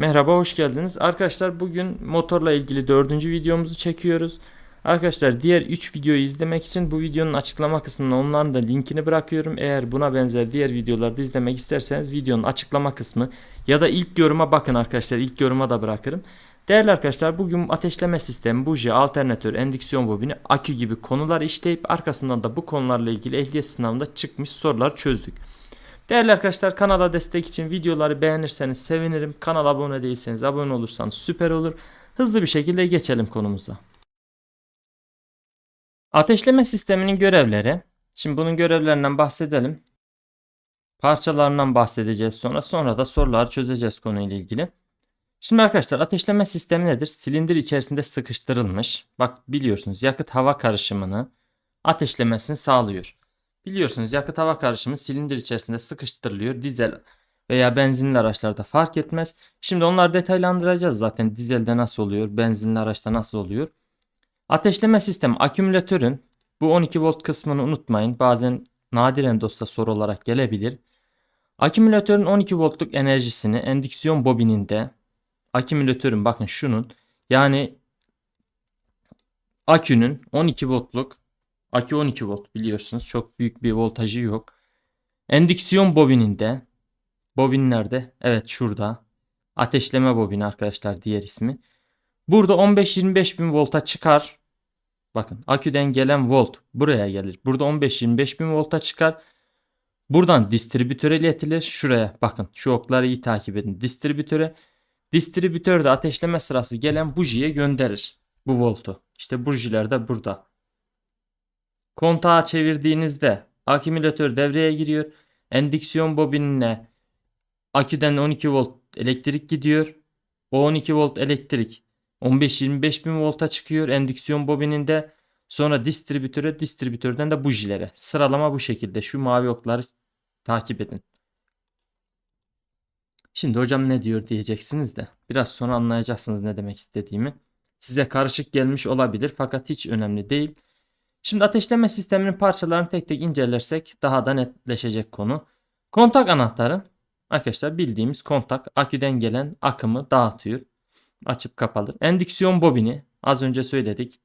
Merhaba, hoş geldiniz. Arkadaşlar bugün motorla ilgili dördüncü videomuzu çekiyoruz. Arkadaşlar diğer 3 videoyu izlemek için bu videonun açıklama kısmına onların da linkini bırakıyorum. Eğer buna benzer diğer videoları da izlemek isterseniz videonun açıklama kısmı ya da ilk yoruma bakın arkadaşlar. İlk yoruma da bırakırım. Değerli arkadaşlar bugün ateşleme sistemi, buji, alternatör, endüksiyon bobini, akü gibi konular işleyip arkasından da bu konularla ilgili ehliyet sınavında çıkmış sorular çözdük. Değerli arkadaşlar kanala destek için videoları beğenirseniz sevinirim. Kanala abone değilseniz abone olursanız süper olur. Hızlı bir şekilde geçelim konumuza. Ateşleme sisteminin görevleri. Şimdi bunun görevlerinden bahsedelim. Parçalarından bahsedeceğiz sonra. Sonra da soruları çözeceğiz konuyla ilgili. Şimdi arkadaşlar ateşleme sistemi nedir? Silindir içerisinde sıkıştırılmış. Bak biliyorsunuz yakıt hava karışımını ateşlemesini sağlıyor. Biliyorsunuz yakıt hava karışımı silindir içerisinde sıkıştırılıyor. Dizel veya benzinli araçlarda fark etmez. Şimdi onları detaylandıracağız zaten. Dizelde nasıl oluyor, benzinli araçta nasıl oluyor. Ateşleme sistemi akümülatörün bu 12 volt kısmını unutmayın. Bazen nadiren de olsa soru olarak gelebilir. Akümülatörün 12 voltluk enerjisini endüksiyon bobininde akümülatörün bakın şunun yani akünün 12 voltluk Akü 12 volt biliyorsunuz. Çok büyük bir voltajı yok. Endüksiyon bobininde bobinlerde evet şurada ateşleme bobini arkadaşlar diğer ismi. Burada 15-25 bin volta çıkar. Bakın aküden gelen volt buraya gelir. Burada 15-25 bin volta çıkar. Buradan distribütöre iletilir. Şuraya bakın şu okları iyi takip edin. Distribütöre distribütör de ateşleme sırası gelen bujiye gönderir bu voltu. İşte bujiler de burada. Kontağı çevirdiğinizde akümülatör devreye giriyor. Endüksiyon bobinine aküden 12 volt elektrik gidiyor. O 12 volt elektrik 15-25 bin volta çıkıyor endüksiyon bobininde. Sonra distribütöre, distribütörden de bujilere. Sıralama bu şekilde. Şu mavi okları takip edin. Şimdi hocam ne diyor diyeceksiniz de. Biraz sonra anlayacaksınız ne demek istediğimi. Size karışık gelmiş olabilir fakat hiç önemli değil. Şimdi ateşleme sisteminin parçalarını tek tek incelersek daha da netleşecek konu. Kontak anahtarı arkadaşlar bildiğimiz kontak aküden gelen akımı dağıtıyor. Açıp kapalı. Endüksiyon bobini az önce söyledik.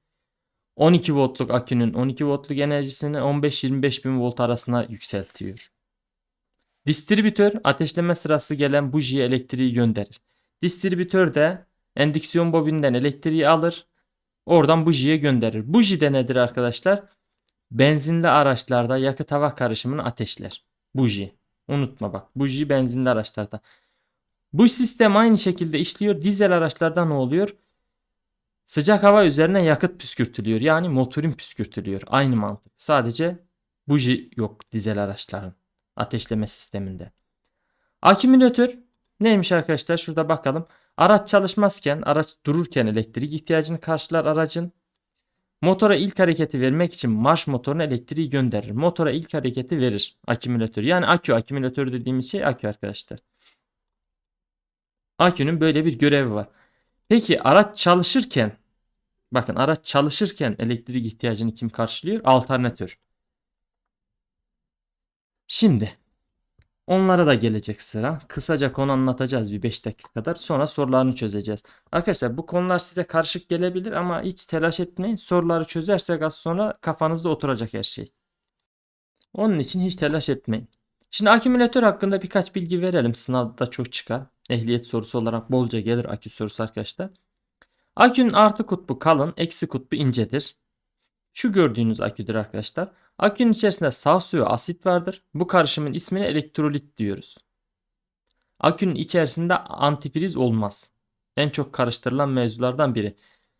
12 voltluk akünün 12 voltluk enerjisini 15-25 bin volt arasına yükseltiyor. Distribütör ateşleme sırası gelen bujiye elektriği gönderir. Distribütör de endüksiyon bobininden elektriği alır Oradan bujiye gönderir. Buji de nedir arkadaşlar? Benzinli araçlarda yakıt hava karışımını ateşler. Buji. Unutma bak. Buji benzinli araçlarda. Bu sistem aynı şekilde işliyor. Dizel araçlarda ne oluyor? Sıcak hava üzerine yakıt püskürtülüyor. Yani motorin püskürtülüyor. Aynı mantık. Sadece buji yok dizel araçların ateşleme sisteminde. Akümülatör neymiş arkadaşlar? Şurada bakalım. Araç çalışmazken, araç dururken elektrik ihtiyacını karşılar aracın. Motora ilk hareketi vermek için marş motoruna elektriği gönderir. Motora ilk hareketi verir akümülatör. Yani akü, akümülatör dediğimiz şey akü arkadaşlar. Akünün böyle bir görevi var. Peki araç çalışırken bakın araç çalışırken elektrik ihtiyacını kim karşılıyor? Alternatör. Şimdi Onlara da gelecek sıra. Kısaca konu anlatacağız bir 5 dakika kadar. Sonra sorularını çözeceğiz. Arkadaşlar bu konular size karışık gelebilir ama hiç telaş etmeyin. Soruları çözersek az sonra kafanızda oturacak her şey. Onun için hiç telaş etmeyin. Şimdi akümülatör hakkında birkaç bilgi verelim. Sınavda çok çıkar. Ehliyet sorusu olarak bolca gelir akü sorusu arkadaşlar. Akünün artı kutbu kalın, eksi kutbu incedir. Şu gördüğünüz aküdür arkadaşlar. Akünün içerisinde saf su ve asit vardır. Bu karışımın ismine elektrolit diyoruz. Akünün içerisinde antifriz olmaz. En çok karıştırılan mevzulardan biri.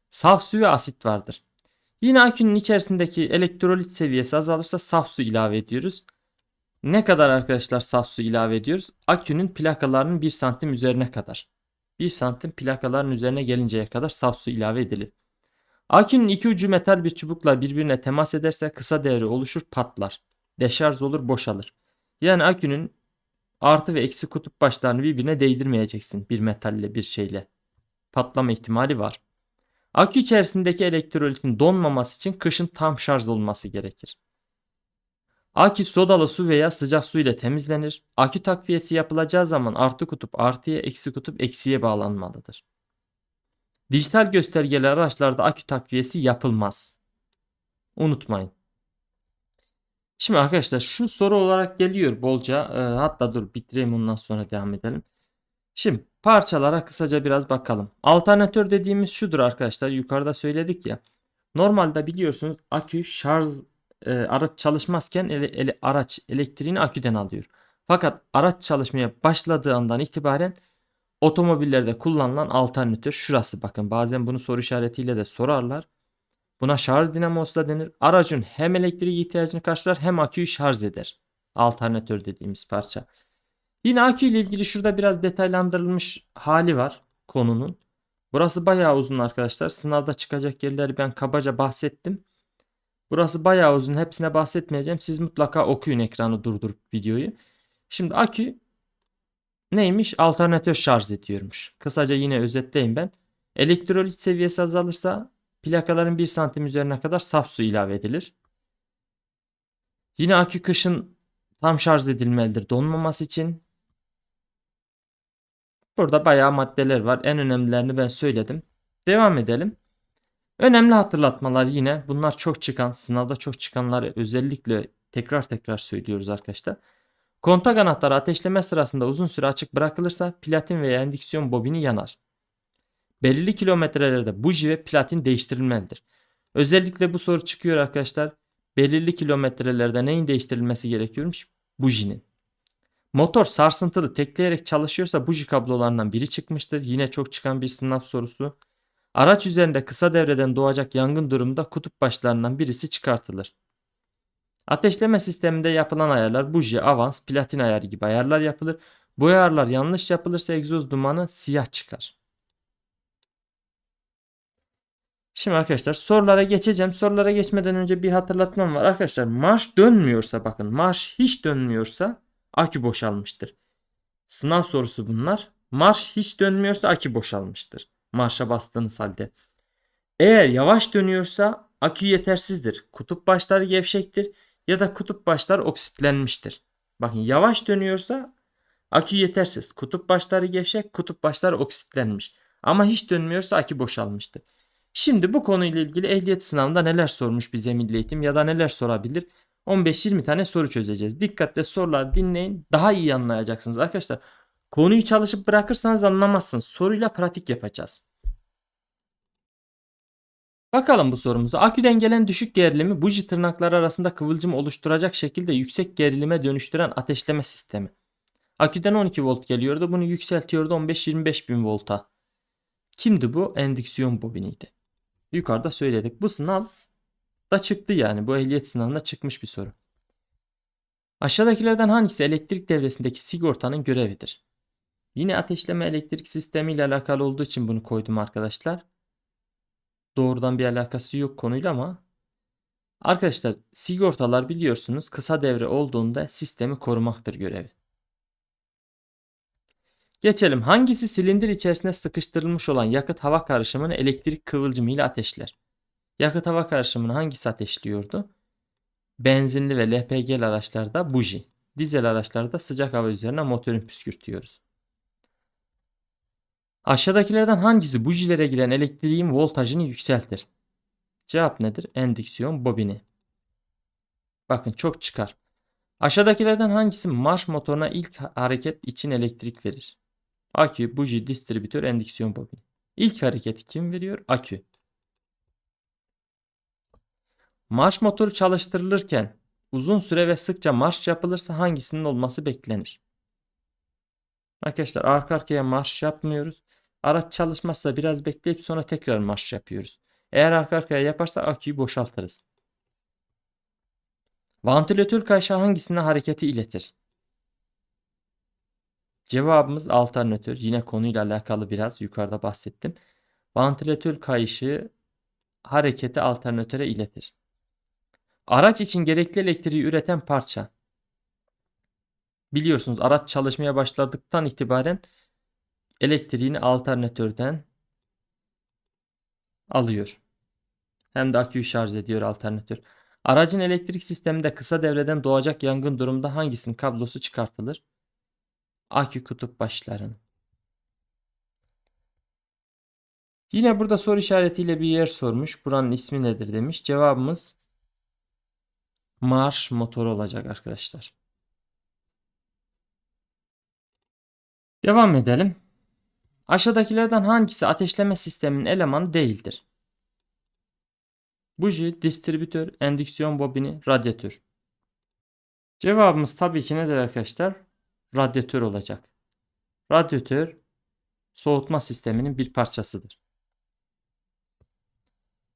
Saf su ve asit vardır. Yine akünün içerisindeki elektrolit seviyesi azalırsa saf su ilave ediyoruz. Ne kadar arkadaşlar saf su ilave ediyoruz? Akünün plakalarının 1 santim üzerine kadar. 1 santim plakaların üzerine gelinceye kadar saf su ilave edilir. Akünün iki ucu metal bir çubukla birbirine temas ederse kısa devre oluşur patlar. Deşarj olur boşalır. Yani akünün artı ve eksi kutup başlarını birbirine değdirmeyeceksin bir metalle bir şeyle. Patlama ihtimali var. Akü içerisindeki elektrolitin donmaması için kışın tam şarj olması gerekir. Akü sodalı su veya sıcak su ile temizlenir. Akü takviyesi yapılacağı zaman artı kutup artıya, eksi kutup eksiye bağlanmalıdır. Dijital göstergeli araçlarda akü takviyesi yapılmaz. Unutmayın. Şimdi arkadaşlar şu soru olarak geliyor bolca. Ee, hatta dur bitireyim ondan sonra devam edelim. Şimdi parçalara kısaca biraz bakalım. Alternatör dediğimiz şudur arkadaşlar. Yukarıda söyledik ya. Normalde biliyorsunuz akü şarj e, araç çalışmazken ele, ele- araç elektriğini aküden alıyor. Fakat araç çalışmaya başladığı andan itibaren otomobillerde kullanılan alternatör şurası bakın. Bazen bunu soru işaretiyle de sorarlar. Buna şarj dinamosu da denir. Aracın hem elektrik ihtiyacını karşılar hem aküyü şarj eder. Alternatör dediğimiz parça. Yine akü ile ilgili şurada biraz detaylandırılmış hali var konunun. Burası bayağı uzun arkadaşlar. Sınavda çıkacak yerleri ben kabaca bahsettim. Burası bayağı uzun. Hepsine bahsetmeyeceğim. Siz mutlaka okuyun ekranı durdurup videoyu. Şimdi akü neymiş? Alternatör şarj ediyormuş. Kısaca yine özetleyeyim ben. Elektrolit seviyesi azalırsa plakaların 1 santim üzerine kadar saf su ilave edilir. Yine akü kışın tam şarj edilmelidir donmaması için. Burada bayağı maddeler var. En önemlilerini ben söyledim. Devam edelim. Önemli hatırlatmalar yine. Bunlar çok çıkan, sınavda çok çıkanları özellikle tekrar tekrar söylüyoruz arkadaşlar. Kontak anahtarı ateşleme sırasında uzun süre açık bırakılırsa platin veya endüksiyon bobini yanar. Belirli kilometrelerde buji ve platin değiştirilmelidir. Özellikle bu soru çıkıyor arkadaşlar. Belirli kilometrelerde neyin değiştirilmesi gerekiyormuş? Bujinin. Motor sarsıntılı tekleyerek çalışıyorsa buji kablolarından biri çıkmıştır. Yine çok çıkan bir sınav sorusu. Araç üzerinde kısa devreden doğacak yangın durumunda kutup başlarından birisi çıkartılır. Ateşleme sisteminde yapılan ayarlar buji, avans, platin ayarı gibi ayarlar yapılır. Bu ayarlar yanlış yapılırsa egzoz dumanı siyah çıkar. Şimdi arkadaşlar sorulara geçeceğim. Sorulara geçmeden önce bir hatırlatmam var. Arkadaşlar marş dönmüyorsa bakın marş hiç dönmüyorsa akü boşalmıştır. Sınav sorusu bunlar. Marş hiç dönmüyorsa akü boşalmıştır. Marşa bastığınız halde. Eğer yavaş dönüyorsa akü yetersizdir. Kutup başları gevşektir ya da kutup başları oksitlenmiştir. Bakın yavaş dönüyorsa akü yetersiz. Kutup başları gevşek, kutup başları oksitlenmiş. Ama hiç dönmüyorsa akü boşalmıştır. Şimdi bu konuyla ilgili ehliyet sınavında neler sormuş bize Milli Eğitim ya da neler sorabilir? 15-20 tane soru çözeceğiz. Dikkatle soruları dinleyin. Daha iyi anlayacaksınız arkadaşlar. Konuyu çalışıp bırakırsanız anlamazsınız. Soruyla pratik yapacağız. Bakalım bu sorumuza. Aküden gelen düşük gerilimi buji tırnakları arasında kıvılcım oluşturacak şekilde yüksek gerilime dönüştüren ateşleme sistemi. Aküden 12 volt geliyordu. Bunu yükseltiyordu 15-25 bin volta. Kimdi bu? Endüksiyon bobiniydi. Yukarıda söyledik. Bu sınav da çıktı yani. Bu ehliyet sınavında çıkmış bir soru. Aşağıdakilerden hangisi elektrik devresindeki sigortanın görevidir? Yine ateşleme elektrik sistemi ile alakalı olduğu için bunu koydum arkadaşlar. Doğrudan bir alakası yok konuyla ama arkadaşlar sigortalar biliyorsunuz kısa devre olduğunda sistemi korumaktır görevi. Geçelim. Hangisi silindir içerisine sıkıştırılmış olan yakıt hava karışımını elektrik kıvılcımı ile ateşler? Yakıt hava karışımını hangisi ateşliyordu? Benzinli ve LPG araçlarda buji. Dizel araçlarda sıcak hava üzerine motorun püskürtüyoruz. Aşağıdakilerden hangisi bujilere giren elektriğin voltajını yükseltir? Cevap nedir? Endüksiyon bobini. Bakın çok çıkar. Aşağıdakilerden hangisi marş motoruna ilk hareket için elektrik verir? Akü, buji, distribütör, endüksiyon bobini. İlk hareketi kim veriyor? Akü. Marş motoru çalıştırılırken uzun süre ve sıkça marş yapılırsa hangisinin olması beklenir? Arkadaşlar arka arkaya marş yapmıyoruz. Araç çalışmazsa biraz bekleyip sonra tekrar marş yapıyoruz. Eğer arka arkaya yaparsa aküyü boşaltırız. Vantilatör kayışı hangisine hareketi iletir? Cevabımız alternatör. Yine konuyla alakalı biraz yukarıda bahsettim. Vantilatör kayışı hareketi alternatöre iletir. Araç için gerekli elektriği üreten parça. Biliyorsunuz araç çalışmaya başladıktan itibaren elektriğini alternatörden alıyor. Hem de aküyü şarj ediyor alternatör. Aracın elektrik sisteminde kısa devreden doğacak yangın durumunda hangisinin kablosu çıkartılır? Akü kutup başlarının. Yine burada soru işaretiyle bir yer sormuş. Buranın ismi nedir demiş. Cevabımız marş motoru olacak arkadaşlar. Devam edelim. Aşağıdakilerden hangisi ateşleme sisteminin elemanı değildir? Buji, distribütör, endüksiyon bobini, radyatör. Cevabımız tabii ki nedir arkadaşlar? Radyatör olacak. Radyatör soğutma sisteminin bir parçasıdır.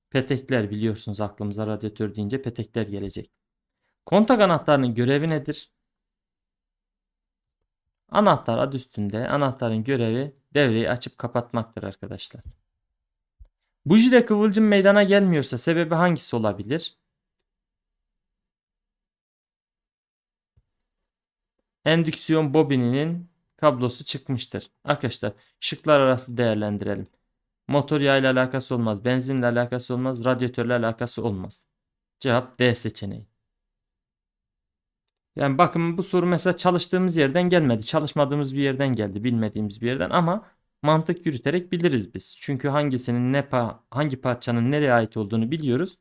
Petekler biliyorsunuz aklımıza radyatör deyince petekler gelecek. Kontak anahtarının görevi nedir? Anahtar adı üstünde. Anahtarın görevi devreyi açıp kapatmaktır arkadaşlar. Bujide kıvılcım meydana gelmiyorsa sebebi hangisi olabilir? Endüksiyon bobininin kablosu çıkmıştır. Arkadaşlar şıklar arası değerlendirelim. Motor yağı ile alakası olmaz, benzinle alakası olmaz, radyatörle alakası olmaz. Cevap D seçeneği. Yani bakın bu soru mesela çalıştığımız yerden gelmedi. Çalışmadığımız bir yerden geldi. Bilmediğimiz bir yerden ama mantık yürüterek biliriz biz. Çünkü hangisinin ne pa hangi parçanın nereye ait olduğunu biliyoruz.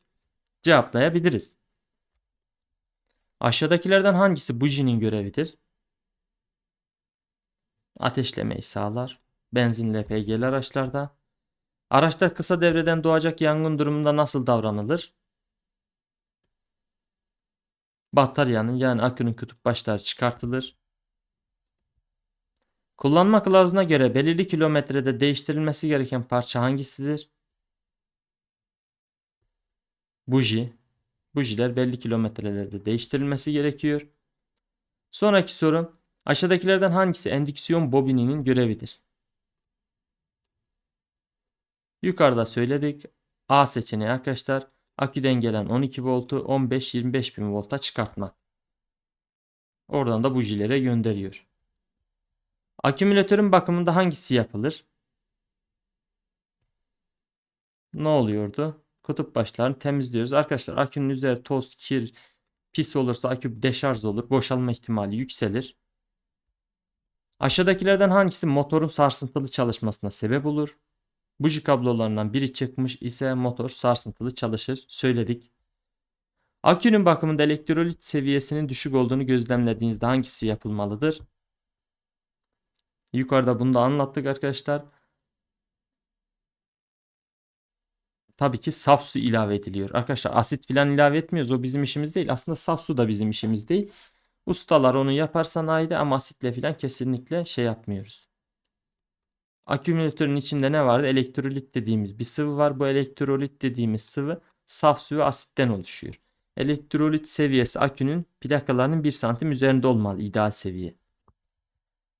Cevaplayabiliriz. Aşağıdakilerden hangisi bujinin görevidir? Ateşlemeyi sağlar. Benzinli LPG'li araçlarda. Araçta kısa devreden doğacak yangın durumunda nasıl davranılır? Bataryanın yani akünün kutup başları çıkartılır. Kullanma kılavuzuna göre belirli kilometrede değiştirilmesi gereken parça hangisidir? Buji. Bujiler belli kilometrelerde değiştirilmesi gerekiyor. Sonraki soru. Aşağıdakilerden hangisi endüksiyon bobininin görevidir? Yukarıda söyledik. A seçeneği arkadaşlar. Aküden gelen 12 voltu 15-25 bin volta çıkartma. Oradan da bujilere gönderiyor. Akümülatörün bakımında hangisi yapılır? Ne oluyordu? Kutup başlarını temizliyoruz. Arkadaşlar akünün üzeri toz, kir, pis olursa akü deşarj olur. Boşalma ihtimali yükselir. Aşağıdakilerden hangisi motorun sarsıntılı çalışmasına sebep olur? Buji kablolarından biri çıkmış ise motor sarsıntılı çalışır. Söyledik. Akünün bakımında elektrolit seviyesinin düşük olduğunu gözlemlediğinizde hangisi yapılmalıdır? Yukarıda bunu da anlattık arkadaşlar. Tabii ki saf su ilave ediliyor. Arkadaşlar asit filan ilave etmiyoruz. O bizim işimiz değil. Aslında saf su da bizim işimiz değil. Ustalar onu yapar sanayide ama asitle filan kesinlikle şey yapmıyoruz. Akümülatörün içinde ne vardı? Elektrolit dediğimiz bir sıvı var. Bu elektrolit dediğimiz sıvı saf su ve asitten oluşuyor. Elektrolit seviyesi akünün plakalarının 1 santim üzerinde olmalı ideal seviye.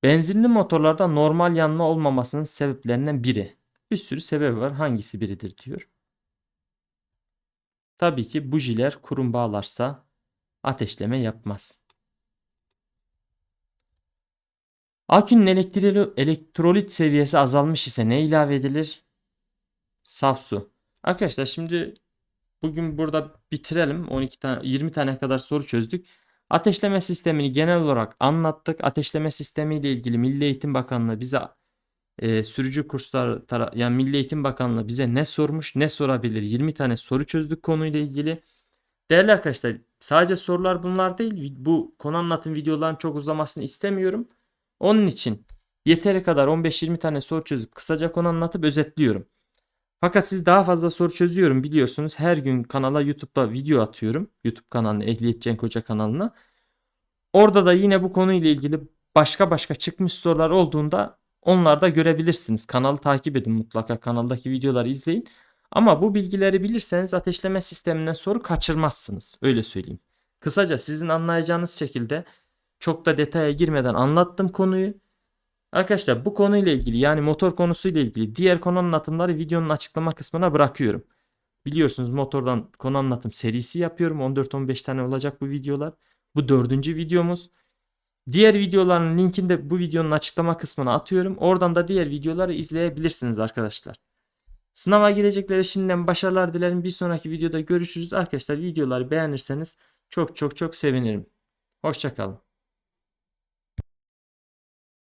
Benzinli motorlarda normal yanma olmamasının sebeplerinden biri. Bir sürü sebebi var. Hangisi biridir diyor. Tabii ki bujiler kurum bağlarsa ateşleme yapmaz. Akünün elektrolit seviyesi azalmış ise ne ilave edilir? Saf su. Arkadaşlar şimdi bugün burada bitirelim. 12 tane 20 tane kadar soru çözdük. Ateşleme sistemini genel olarak anlattık. Ateşleme sistemi ile ilgili Milli Eğitim Bakanlığı bize e, sürücü kurslar yani Milli Eğitim Bakanlığı bize ne sormuş, ne sorabilir? 20 tane soru çözdük konuyla ilgili. Değerli arkadaşlar, sadece sorular bunlar değil. Bu konu anlatım videolarının çok uzamasını istemiyorum. Onun için yeteri kadar 15-20 tane soru çözüp kısaca konu anlatıp özetliyorum. Fakat siz daha fazla soru çözüyorum biliyorsunuz. Her gün kanala YouTube'da video atıyorum. YouTube kanalına, Ehliyet Cenk Hoca kanalına. Orada da yine bu konuyla ilgili başka başka çıkmış sorular olduğunda onları da görebilirsiniz. Kanalı takip edin mutlaka. Kanaldaki videoları izleyin. Ama bu bilgileri bilirseniz ateşleme sisteminden soru kaçırmazsınız. Öyle söyleyeyim. Kısaca sizin anlayacağınız şekilde çok da detaya girmeden anlattım konuyu. Arkadaşlar bu konuyla ilgili yani motor konusuyla ilgili diğer konu anlatımları videonun açıklama kısmına bırakıyorum. Biliyorsunuz motordan konu anlatım serisi yapıyorum. 14-15 tane olacak bu videolar. Bu dördüncü videomuz. Diğer videoların linkini de bu videonun açıklama kısmına atıyorum. Oradan da diğer videoları izleyebilirsiniz arkadaşlar. Sınava gireceklere şimdiden başarılar dilerim. Bir sonraki videoda görüşürüz. Arkadaşlar videoları beğenirseniz çok çok çok sevinirim. Hoşçakalın.